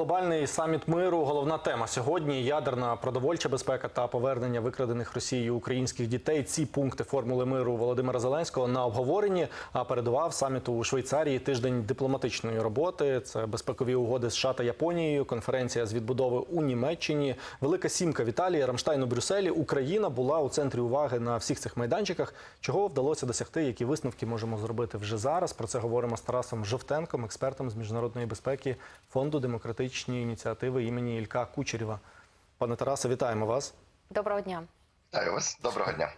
глобальний саміт миру. Головна тема сьогодні ядерна продовольча безпека та повернення викрадених Росією українських дітей. Ці пункти формули миру Володимира Зеленського на обговоренні. А передував саміту у Швейцарії тиждень дипломатичної роботи. Це безпекові угоди США та Японією, конференція з відбудови у Німеччині, Велика Сімка в Італії, Рамштайн у Брюсселі. Україна була у центрі уваги на всіх цих майданчиках. Чого вдалося досягти? Які висновки можемо зробити вже зараз? Про це говоримо з Тарасом Жовтенком, експертом з міжнародної безпеки фонду демократичні ініціативи імені Ілька Кучерєва. Пане Тарасе, вітаємо вас. Доброго дня. Вітаю вас. Доброго дня.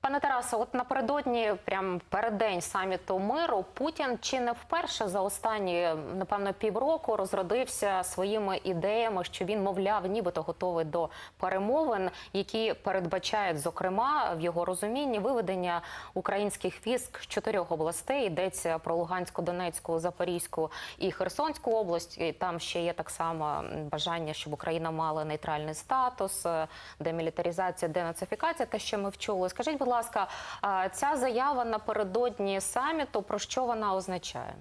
Пане Тарасе, от напередодні, прям переддень саміту миру, Путін чи не вперше за останні напевно півроку розродився своїми ідеями, що він, мовляв, нібито готовий до перемовин, які передбачають, зокрема, в його розумінні виведення українських військ з чотирьох областей. Йдеться про Луганську, Донецьку, Запорізьку і Херсонську область. І там ще є так само бажання, щоб Україна мала нейтральний статус, демілітаризація, денацифікація. Те, що ми вчули. Скажіть, будь ласка, а ця заява напередодні саміту про що вона означає?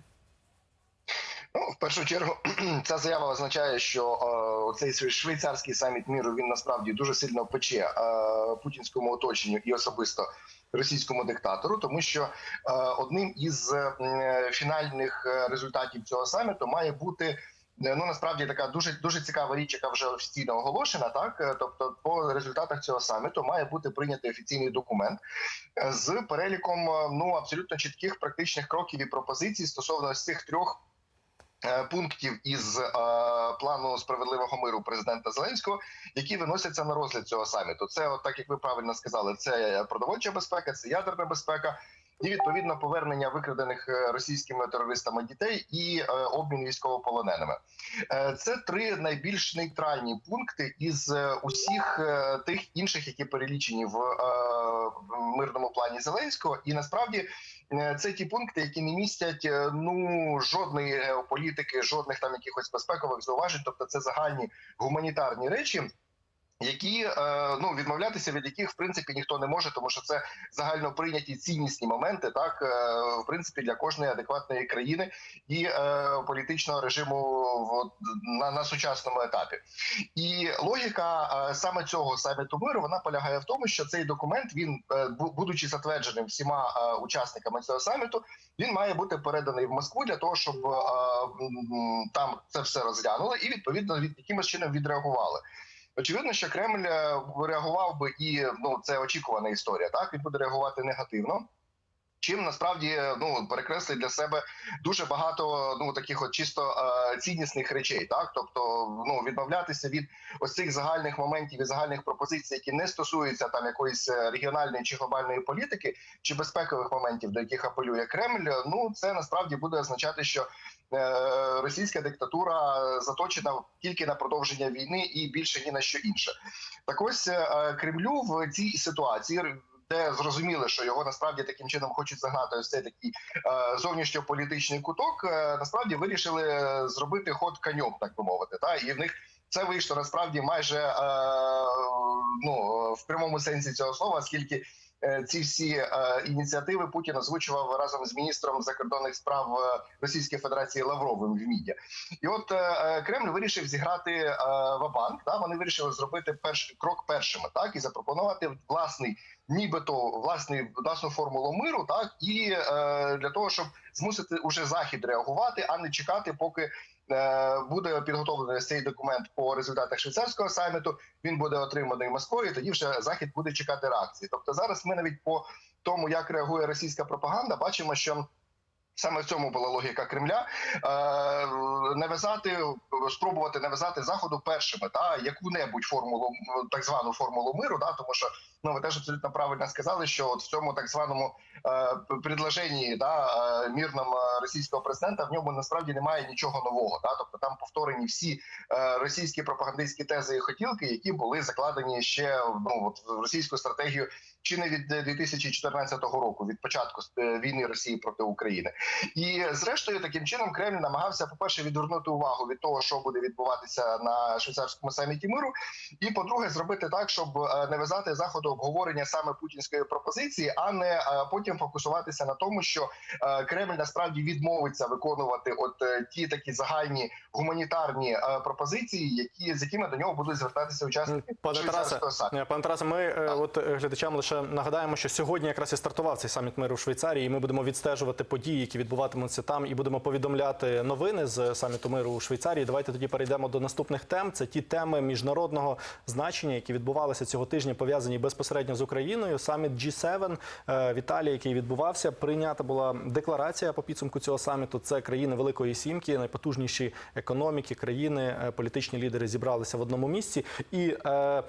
Ну, в першу чергу, ця заява означає, що е, цей швейцарський саміт міру він насправді дуже сильно пече е, путінському оточенню і особисто російському диктатору, тому що е, одним із е, фінальних е, результатів цього саміту має бути. Е, Ну насправді така дуже дуже цікава річ, яка вже офіційно оголошена. Так, Е, тобто, по результатах цього саміту має бути прийнятий офіційний документ е, з переліком ну абсолютно чітких практичних кроків і пропозицій стосовно цих трьох пунктів із е, плану справедливого миру президента Зеленського, які виносяться на розгляд цього саміту. Це, от так як ви правильно сказали, це продовольча безпека, це ядерна безпека. І відповідно повернення викрадених е, російськими терористами дітей і е, обмін військовополоненими. Е, Це три найбільш нейтральні пункти із усіх тих інших, які перелічені в мирному плані Зеленського. І насправді це ті пункти, які не містять ну жодної геополітики, жодних там якихось безпекових зауважень. Тобто, це загальні гуманітарні речі. Які е, ну відмовлятися від яких в принципі ніхто не може, тому що це загально прийняті ціннісні моменти, так е, в принципі для кожної адекватної країни і е, політичного режиму в, на, на сучасному етапі. І логіка е, саме цього саміту миру вона полягає в тому, що цей документ він, е, будучи затвердженим всіма е, учасниками цього саміту, він має бути переданий в Москву для того, щоб е, там це все розглянули і відповідно від якимось чином відреагували. Очевидно, що Кремль е, реагував би і ну це очікувана історія. Так він буде реагувати негативно. Чим насправді ну перекреслить для себе дуже багато ну таких от чисто е, ціннісних речей, так тобто ну відмовлятися від ось цих загальних моментів і загальних пропозицій, які не стосуються там якоїсь е, регіональної чи глобальної політики, чи безпекових моментів, до яких апелює Кремль. Ну це насправді буде означати, що е, російська диктатура заточена тільки на продовження війни і більше ні на що інше. Так ось е, Кремлю в цій ситуації. Де зрозуміли, що його насправді таким чином хочуть загнати ось цей такий е, зовнішньополітичний куток, е, насправді вирішили зробити ход конем, так би мовити. Та і в них це вийшло насправді майже е, ну в прямому сенсі цього слова, оскільки е, ці всі е, ініціативи Путін озвучував разом з міністром закордонних справ е, Російської Федерації Лавровим в Міді. І от е, Кремль вирішив зіграти е, ва-банк. Да, вони вирішили зробити перший крок першими, так і запропонувати власний, нібито власний власну формулу миру, так і е, для того, щоб змусити уже захід реагувати, а не чекати, поки. Е, Буде підготовлений цей документ по результатах швейцарського саміту. Він буде отриманий Москвою. Тоді вже захід буде чекати реакції. Тобто, зараз ми навіть по тому, як реагує російська пропаганда, бачимо, що Саме в цьому була логіка Кремля е, нав'язати, спробувати нав'язати заходу першими та яку-небудь формулу, так звану формулу миру, да, тому що ну ви теж абсолютно правильно сказали, що от в цьому так званому е, предложенні да, е, мірному російського президента в ньому насправді немає нічого нового. Да, тобто там повторені всі російські пропагандистські тези і хотілки, які були закладені ще ну от в російську стратегію чи не від 2014 року, від початку війни Росії проти України. І зрештою, таким чином Кремль намагався, по-перше, відвернути увагу від того, що буде відбуватися на швейцарському саміті миру, і по-друге, зробити так, щоб е, не вязати заходу обговорення саме путінської пропозиції, а не е, потім фокусуватися на тому, що е, Кремль насправді відмовиться виконувати от ті такі загальні гуманітарні пропозиції, які з якими до нього будуть звертатися учасники Пане Тарасе, пане Тарасе, ми Так. от глядачам лише нагадаємо, що сьогодні якраз і стартував цей саміт миру в Швейцарії. і Ми будемо відстежувати події, які відбуватимуться там, і будемо повідомляти новини з саміту миру у Швейцарії. Давайте тоді перейдемо до наступних тем. Це ті теми міжнародного значення, які відбувалися цього тижня, пов'язані безпосередньо з Україною. Саміт G7 е, в Італії, який відбувався, прийнята була декларація по підсумку цього саміту. Це країни Великої Сімки, найпотужніші економіки, країни, е, політичні лідери зібралися в одному місці. І е, е,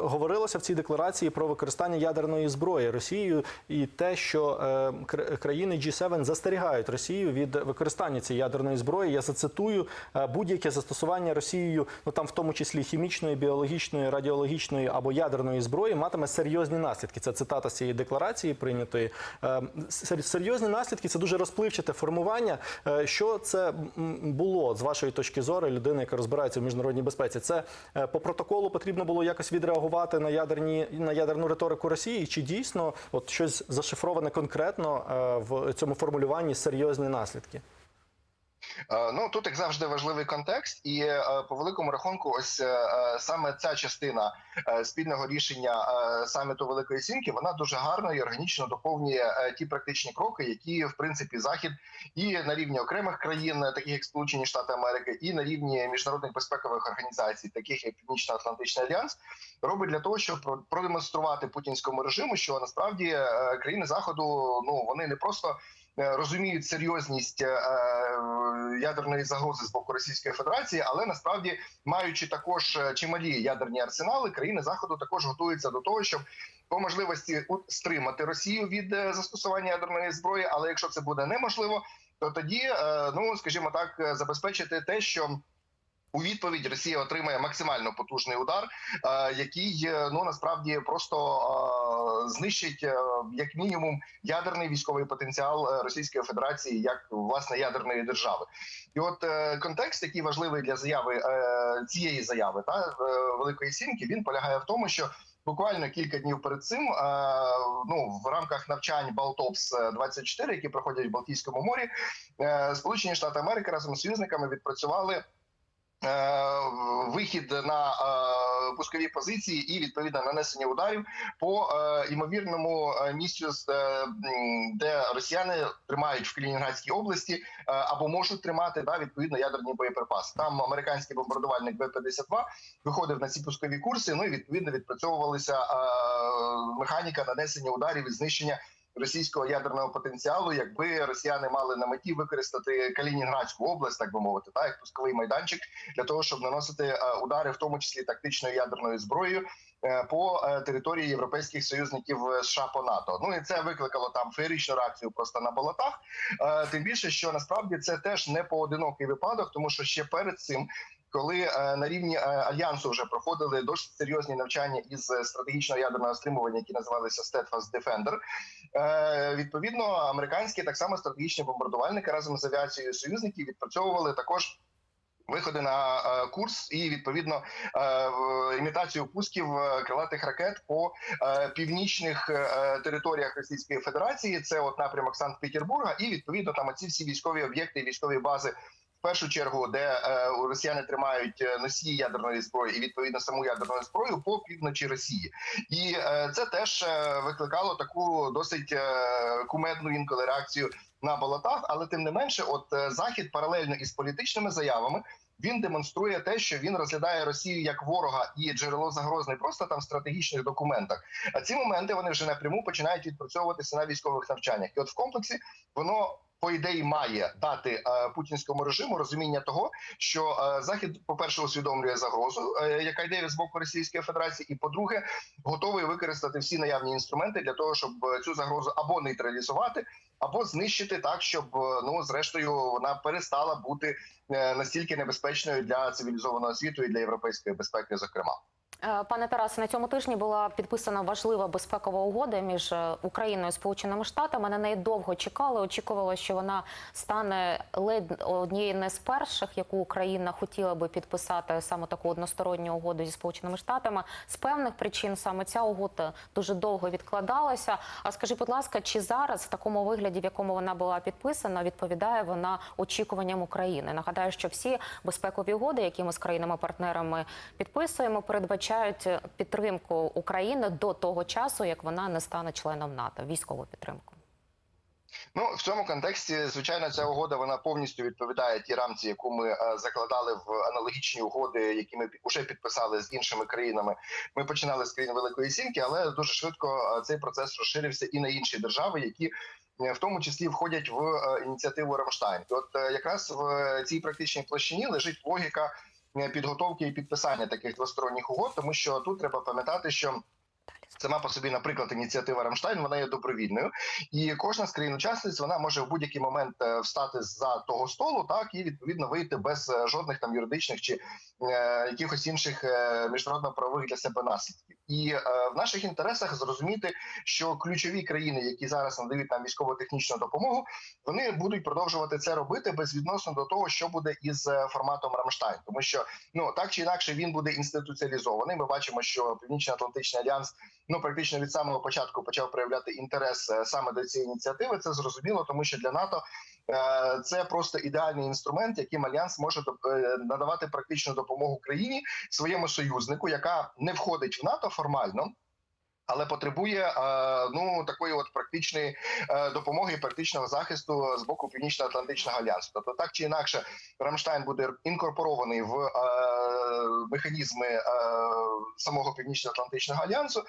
говорилося в цій декларації про використання ядерної зброї Росією і те, що е, кр- країни G7 застерігають Росію від використання цієї ядерної зброї. Я зацитую е, будь-яке застосування Росією, ну там в тому числі хімічної, біологічної, радіологічної або ядерної зброї, матиме серйозні наслідки. Це цитата з цієї декларації прийнятої. Е, Серйозні наслідки це дуже розпливчате формування. Е, Що це було з вашої точки зору, людини, яка розбирається в міжнародній безпеці? Це по протоколу потрібно було якось відреагувати на ядерні на ядерну риторику Росії? Чи дійсно от щось зашифроване конкретно в цьому формулюванні серйозні наслідки? Е, Ну тут як завжди важливий контекст, і е, по великому рахунку, ось е, саме ця частина спільного рішення саміту Великої Сімки, вона дуже гарно і органічно доповнює ті практичні кроки, які в принципі захід і на рівні окремих країн, таких як Сполучені Штати Америки, і на рівні міжнародних безпекових організацій, таких як Північно-Атлантичний альянс, робить для того, щоб про- продемонструвати путінському режиму, що насправді країни заходу ну вони не просто розуміють серйозність е, ядерної загрози з боку Російської Федерації, але насправді маючи також е, чималі ядерні арсенали, країни заходу також готуються до того, щоб по можливості стримати Росію від е, застосування ядерної зброї. Але якщо це буде неможливо, то тоді, е, ну скажімо так, е, забезпечити те, що у відповідь Росія отримає максимально потужний удар, е, який е, ну насправді просто е, знищить як мінімум ядерний військовий потенціал Російської Федерації як власне ядерної держави. І от контекст, який важливий для заяви цієї заяви та Великої Сімки, він полягає в тому, що буквально кілька днів перед цим, ну в рамках навчань Балтопс 24 які проходять в Балтійському морі, Сполучені Штати Америки разом з союзниками відпрацювали. Е, Вихід на е, пускові позиції і відповідно нанесення ударів по е, ймовірному місцю, де росіяни тримають в Калінінградській області або можуть тримати да, відповідно ядерні боєприпаси. Там американський бомбардувальник Б-52 виходив на ці пускові курси. Ну і відповідно відпрацьовувалася е, механіка нанесення ударів і знищення. Російського ядерного потенціалу, якби росіяни мали на меті використати Калінінградську область, так би мовити, так як пусковий майданчик для того, щоб наносити е, удари, в тому числі тактичною ядерною зброєю, е, по е, території європейських союзників США по НАТО. Ну і це викликало там феєричну реакцію просто на болотах. Тим більше, що насправді це теж не поодинокий випадок, тому що ще перед цим. Коли е, на рівні е, альянсу вже проходили досить серйозні навчання із е, стратегічного ядерного стримування, які називалися Steadfast Defender, відповідно американські так само стратегічні бомбардувальники разом з авіацією союзників відпрацьовували також. Виходи на курс і відповідно імітацію пусків крилатих ракет по північних територіях Російської Федерації. Це от напрямок Санкт-Петербурга, і відповідно там оці всі військові об'єкти, військові бази. В першу чергу, де е, росіяни тримають е, носії ядерної зброї і відповідно саму ядерну зброю по півночі Росії, і е, це теж викликало таку досить кумедну інколи реакцію на болотах. Але тим не менше, от захід паралельно із політичними заявами. Він демонструє те, що він розглядає Росію як ворога і джерело загроз не просто там в стратегічних документах. А ці моменти вони вже напряму починають відпрацьовуватися на військових навчаннях. І от в комплексі воно по ідеї має дати е, путінському режиму розуміння того, що е, захід, по перше, усвідомлює загрозу, е, яка йде з боку Російської Федерації, і по-друге, готовий використати всі наявні інструменти для того, щоб цю загрозу або нейтралізувати, або знищити так, щоб ну зрештою вона перестала бути настільки небезпечною для цивілізованого світу і для європейської безпеки, зокрема. Е, Пане Тарасе, на цьому тижні була підписана важлива безпекова угода між е, Україною і Сполученими Штатами. На неї довго чекали. Очікувало, що вона стане ледь однією не з перших, яку Україна хотіла би підписати саме таку односторонню угоду зі Сполученими Штатами. З певних причин саме ця угода дуже довго відкладалася. А скажи, будь ласка, чи зараз в такому вигляді, в якому вона була підписана, відповідає вона очікуванням України? Нагадаю, що всі безпекові угоди, які ми з країнами-партнерами підписуємо, передбачають підтримку України до того часу, як вона не стане членом НАТО, військову підтримку. Ну в цьому контексті, звичайно, ця угода вона повністю відповідає тій рамці, яку ми е, закладали в аналогічні угоди, які ми вже підписали з іншими країнами. Ми починали з країн Великої Сімки, але дуже швидко е, цей процес розширився і на інші держави, які е, в тому числі входять в е, ініціативу Рамштайн. От е, якраз в цій практичній площині лежить логіка е, підготовки і підписання таких двосторонніх угод, тому що тут треба пам'ятати, що Сама по собі, наприклад, ініціатива Рамштайн, вона є добровільною, і кожна з країн-учасниць вона може в будь-який момент е, встати за того столу, так і відповідно вийти без е, жодних там юридичних чи е, якихось інших е, міжнародно-правових для себе наслідків. І е, в наших інтересах зрозуміти, що ключові країни, які зараз надають нам військово-технічну допомогу, вони будуть продовжувати це робити безвідносно до того, що буде із е, форматом Рамштайн, тому що ну так чи інакше він буде інституціалізований. Ми бачимо, що Північно-Атлантичний альянс ну практично від самого початку почав проявляти інтерес е, саме до цієї ініціативи. Це зрозуміло, тому що для НАТО е, це просто ідеальний інструмент, яким альянс може е, надавати практичну допомогу країні своєму союзнику, яка не входить в НАТО формально. Але потребує ну такої от практичної допомоги і практичного захисту з боку Північно-Атлантичного альянсу. Тобто, так чи інакше, Рамштайн буде інкорпорований в механізми е, самого Північно-Атлантичного альянсу.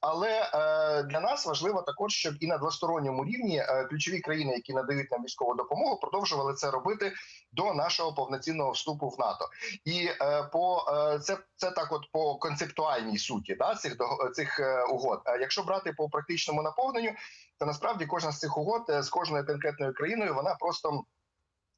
Але е, для нас важливо також, щоб і на двосторонньому рівні е, ключові країни, які надають нам військову допомогу, продовжували це робити до нашого повноцінного вступу в НАТО. І по це, це так, от по концептуальній суті, да, цих цих угод. А якщо брати по практичному наповненню, то насправді кожна з цих угод з кожною конкретною країною вона просто.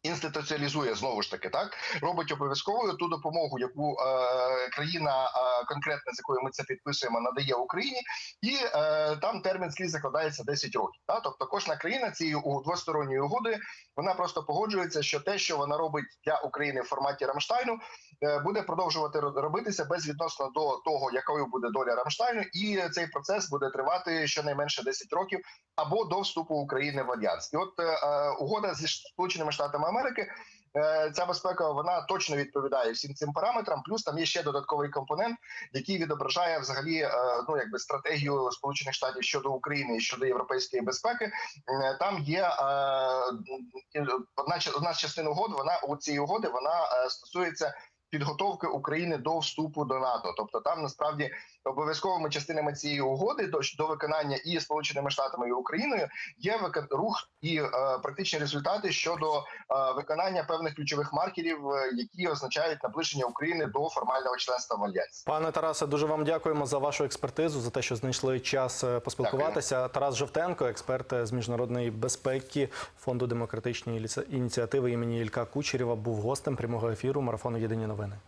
Інституціалізує знову ж таки так, робить обов'язковою ту допомогу, яку е, країна е, конкретна, з якою ми це підписуємо, надає Україні, і е, там термін скрізь закладається 10 років. Та? Тобто кожна країна цієї у- двосторонньої угоди вона просто погоджується, що те, що вона робить для України в форматі Рамштайну, е, буде продовжувати ро- робитися безвідносно до того, якою буде доля Рамштайну, і цей процес буде тривати щонайменше 10 років або до вступу України в альянс. І от е, е, угода зі Сполученими Штатами Америки. е, Ця безпека вона точно відповідає всім цим параметрам. Плюс там є ще додатковий компонент, який відображає взагалі е, ну якби стратегію Сполучених Штатів щодо України і щодо європейської безпеки. Е, Там є одна одна частина угод. Вона у цій угоди вона стосується підготовки України до вступу до НАТО. Тобто там насправді обов'язковими частинами цієї угоди до, до виконання і Сполученими Штатами і Україною є рух і е, практичні результати щодо е, виконання певних ключових маркерів, е, які означають наближення України до формального членства в альянсі. Пане Тарасе, дуже вам дякуємо за вашу експертизу, за те, що знайшли час е, поспілкуватися. Тарас Жовтенко, експерт е, з міжнародної безпеки фонду демократичної ініціативи імені Ілька Кучерєва, був гостем прямого ефіру марафону Єдині новини мене.